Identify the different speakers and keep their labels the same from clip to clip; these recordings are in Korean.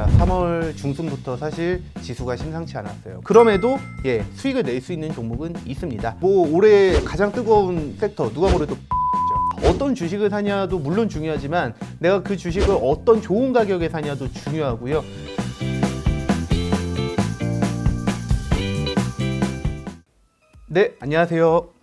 Speaker 1: 자, 3월 중순부터 사실 지수가 심상치 않았어요. 그럼에도 예, 수익을 낼 수 있는 종목은 있습니다. 뭐 올해 가장 뜨거운 섹터 누가 뭐래도 죠. 어떤 주식을 사냐도 물론 중요하지만 내가 그 주식을 어떤 좋은 가격에 사냐도 중요하고요. 네, 안녕하세요.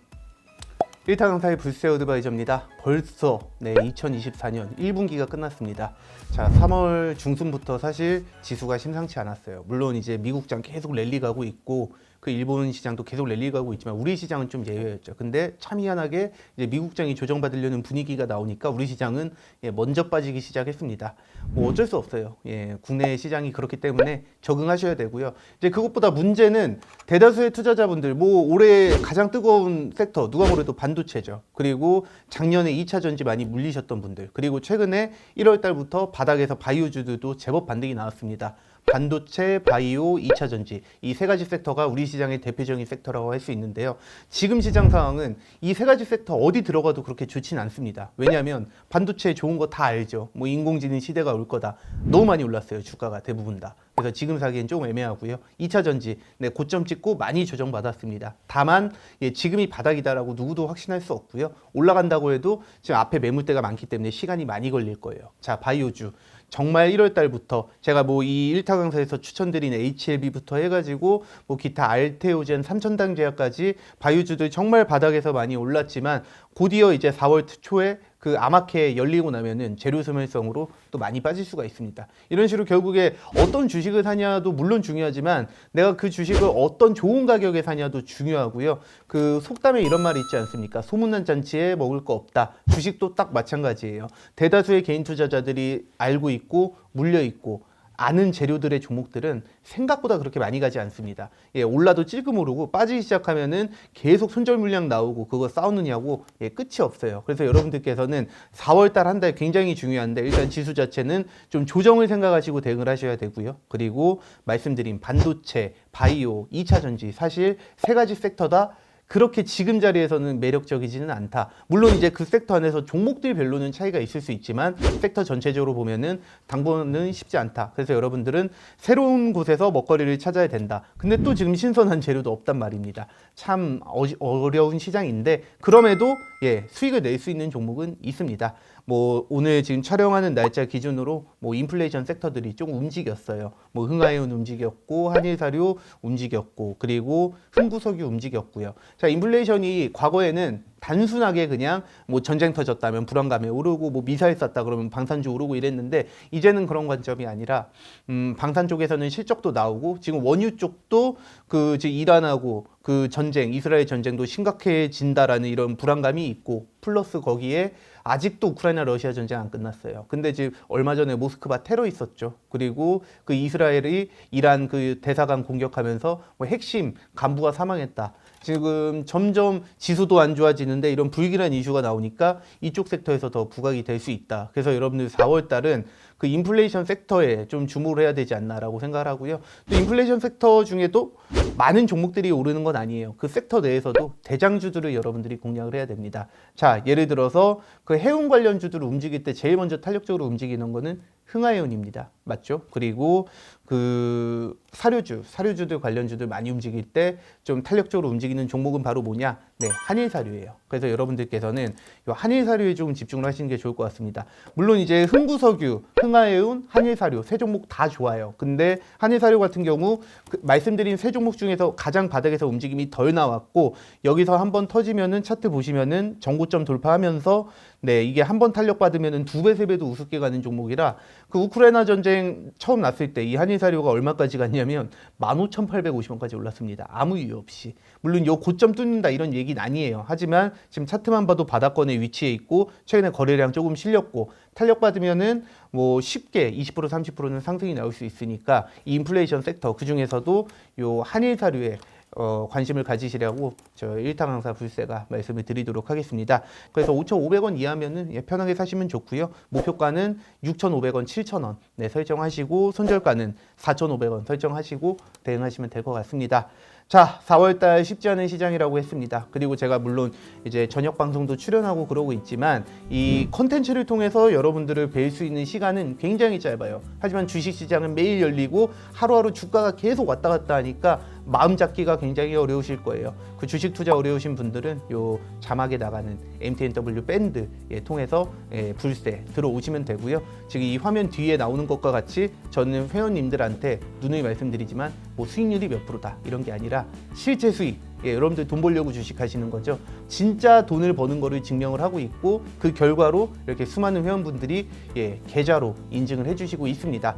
Speaker 1: 일타 강사의 불세 어드바이저입니다. 벌써 네, 2024년 1분기가 끝났습니다. 자, 3월 중순부터 사실 지수가 심상치 않았어요. 물론 이제 미국장 계속 랠리 가고 있고 그 일본 시장도 계속 랠리 가 고 있지만 우리 시장은 좀 예외였죠. 근데 참 희한하게 이제 미국 장이 조정받으려는 분위기가 나오니까 우리 시장은 예, 먼저 빠지기 시작했습니다. 뭐 어쩔 수 없어요. 예, 국내 시장이 그렇기 때문에 적응하셔야 되고요. 이제 그것보다 문제는 대다수의 투자자분들 뭐 올해 가장 뜨거운 섹터 누가 뭐래도 반도체죠. 그리고 작년에 2차 전지 많이 물리셨던 분들 그리고 최근에 1월 달부터 바닥에서 바이오주들도 제법 반등이 나왔습니다. 반도체, 바이오, 2차 전지 이 세 가지 섹터가 우리 시장의 대표적인 섹터라고 할 수 있는데요. 지금 시장 상황은 이 세 가지 섹터 어디 들어가도 그렇게 좋진 않습니다. 왜냐하면 반도체 좋은 거 다 알죠. 뭐 인공지능 시대가 올 거다. 너무 많이 올랐어요. 주가가 대부분 다. 그래서 지금 사기엔 좀 애매하고요. 2차 전지 네, 고점 찍고 많이 조정받았습니다. 다만 예, 지금이 바닥이다라고 누구도 확신할 수 없고요. 올라간다고 해도 지금 앞에 매물대가 많기 때문에 시간이 많이 걸릴 거예요. 자, 바이오주 정말 1월 달부터 제가 뭐이 일타 강사에서 추천드린 HLB부터 해가지고 뭐 기타 알테오젠, 삼천당 제약까지 바이오주들 정말 바닥에서 많이 올랐지만 곧이어 이제 4월 초에 그 아마케 열리고 나면은 재료 소멸성으로 또 많이 빠질 수가 있습니다. 이런 식으로 결국에 어떤 주식을 사냐도 물론 중요하지만 내가 그 주식을 어떤 좋은 가격에 사냐도 중요하고요. 그 속담에 이런 말이 있지 않습니까? 소문난 잔치에 먹을 거 없다. 주식도 딱 마찬가지예요. 대다수의 개인 투자자들이 알고 있고 물려 있고 아는 재료들의 종목들은 생각보다 그렇게 많이 가지 않습니다. 예, 올라도 찔끔 오르고 빠지기 시작하면은 계속 손절 물량 나오고 그거 싸우느냐고 예, 끝이 없어요. 그래서 여러분들께서는 4월 달 한 달 굉장히 중요한데 일단 지수 자체는 좀 조정을 생각하시고 대응을 하셔야 되고요. 그리고 말씀드린 반도체, 바이오, 2차 전지 사실 세 가지 섹터 다 그렇게 지금 자리에서는 매력적이지는 않다. 물론 이제 그 섹터 안에서 종목들 별로는 차이가 있을 수 있지만 섹터 전체적으로 보면은 당번은 쉽지 않다. 그래서 여러분들은 새로운 곳에서 먹거리를 찾아야 된다. 근데 또 지금 신선한 재료도 없단 말입니다. 참 어려운 시장인데 그럼에도 예, 수익을 낼 수 있는 종목은 있습니다. 뭐 오늘 지금 촬영하는 날짜 기준으로 뭐 인플레이션 섹터들이 좀 움직였어요. 뭐 흥하이온 움직였고 한일사료 움직였고 그리고 흥구석유 움직였고요. 자 인플레이션이 과거에는 단순하게 그냥 뭐 전쟁 터졌다면 불안감에 오르고 뭐 미사일 쐈다 그러면 방산주 오르고 이랬는데 이제는 그런 관점이 아니라 음 방산 쪽에서는 실적도 나오고 지금 원유 쪽도 그 이란하고 그 전쟁 이스라엘 전쟁도 심각해진다라는 이런 불안감이 있고 플러스 거기에 아직도 우크라이나 러시아 전쟁 안 끝났어요. 근데 지금 얼마 전에 모스크바 테러 있었죠. 그리고 그 이스라엘이 이란 그 대사관 공격하면서 뭐 핵심 간부가 사망했다. 지금 점점 지수도 안 좋아지는데 이런 불길한 이슈가 나오니까 이쪽 섹터에서 더 부각이 될 수 있다. 그래서 여러분들 4월 달은 그 인플레이션 섹터에 좀 주목을 해야 되지 않나라고 생각을 하고요. 또 인플레이션 섹터 중에도 많은 종목들이 오르는 건 아니에요. 그 섹터 내에서도 대장주들을 여러분들이 공략을 해야 됩니다. 자, 예를 들어서 그 해운 관련 주들을 움직일 때 제일 먼저 탄력적으로 움직이는 거는 흥하해운입니다. 맞죠? 그리고 그 사료주, 사료주들 관련주들 많이 움직일 때 좀 탄력적으로 움직이는 종목은 바로 뭐냐? 네, 한일 사료예요. 그래서 여러분들께서는 이 한일 사료에 좀 집중을 하시는 게 좋을 것 같습니다. 물론 이제 흥구석유, 흥하해운, 한일 사료 세 종목 다 좋아요. 근데 한일 사료 같은 경우 그 말씀드린 세 종목 중에서 가장 바닥에서 움직임이 덜 나왔고 여기서 한번 터지면은 차트 보시면은 정고점 돌파하면서 네, 이게 한번 탄력 받으면은 두 배, 세 배도 우습게 가는 종목이라 그 우크라이나 전쟁 처음 났을 때 이 한일사료가 얼마까지 갔냐면 15,850원까지 올랐습니다. 아무 이유 없이. 물론 요 고점 뚫는다 이런 얘기는 아니에요. 하지만 지금 차트만 봐도 바닥권에 위치해 있고 최근에 거래량 조금 실렸고 탄력받으면은 뭐 쉽게 20% 30%는 상승이 나올 수 있으니까 이 인플레이션 섹터 그 중에서도 요 한일 사료에 어, 관심을 가지시라고 저 일타 강사 불세가 말씀을 드리도록 하겠습니다. 그래서 5,500원 이하면은 예, 편하게 사시면 좋고요. 목표가는 6,500원, 7,000원 네, 설정하시고 손절가는 4,500원 설정하시고 대응하시면 될 것 같습니다. 자, 4월달 쉽지 않은 시장이라고 했습니다. 그리고 제가 물론 이제 저녁 방송도 출연하고 그러고 있지만 이 컨텐츠를 통해서 여러분들을 뵐 수 있는 시간은 굉장히 짧아요. 하지만 주식 시장은 매일 열리고 하루하루 주가가 계속 왔다 갔다 하니까 마음 잡기가 굉장히 어려우실 거예요. 그 주식 투자 어려우신 분들은 요 자막에 나가는 MTNW 밴드 예, 통해서 예, 불세 들어오시면 되고요. 지금 이 화면 뒤에 나오는 것과 같이 저는 회원님들한테 누누이 말씀드리지만 뭐 수익률이 몇 프로다 이런 게 아니라 실제 수익 예, 여러분들 돈 벌려고 주식하시는 거죠. 진짜 돈을 버는 거를 증명을 하고 있고 그 결과로 이렇게 수많은 회원분들이 예, 계좌로 인증을 해주시고 있습니다.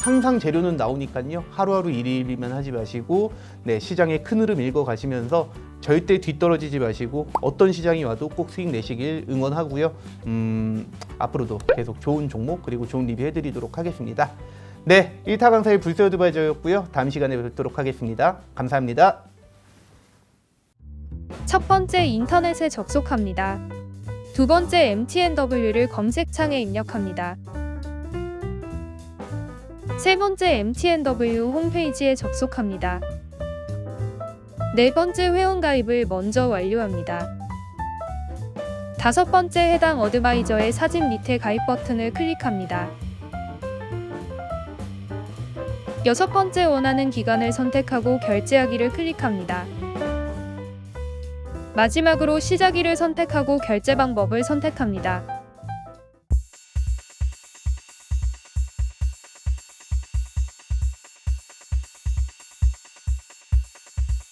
Speaker 1: 항상 재료는 나오니까요. 하루하루 일일이만 하지 마시고 네, 시장의 큰 흐름 읽어 가시면서 절대 뒤떨어지지 마시고 어떤 시장이 와도 꼭 수익 내시길 응원하고요. 음, 앞으로도 계속 좋은 종목 그리고 좋은 리뷰 해드리도록 하겠습니다. 네, 1타 강사의 불세 어 드바이저였고요. 다음 시간에 뵙도록 하겠습니다. 감사합니다.
Speaker 2: 첫 번째 인터넷에 접속합니다. 두 번째 MTNW를 검색창에 입력합니다. 세 번째 MTNW 홈페이지에 접속합니다. 네 번째 회원가입을 먼저 완료합니다. 다섯 번째 해당 어드바이저의 사진 밑에 가입 버튼을 클릭합니다. 여섯 번째 원하는 기간을 선택하고 결제하기를 클릭합니다. 마지막으로 시작일을 선택하고 결제 방법을 선택합니다.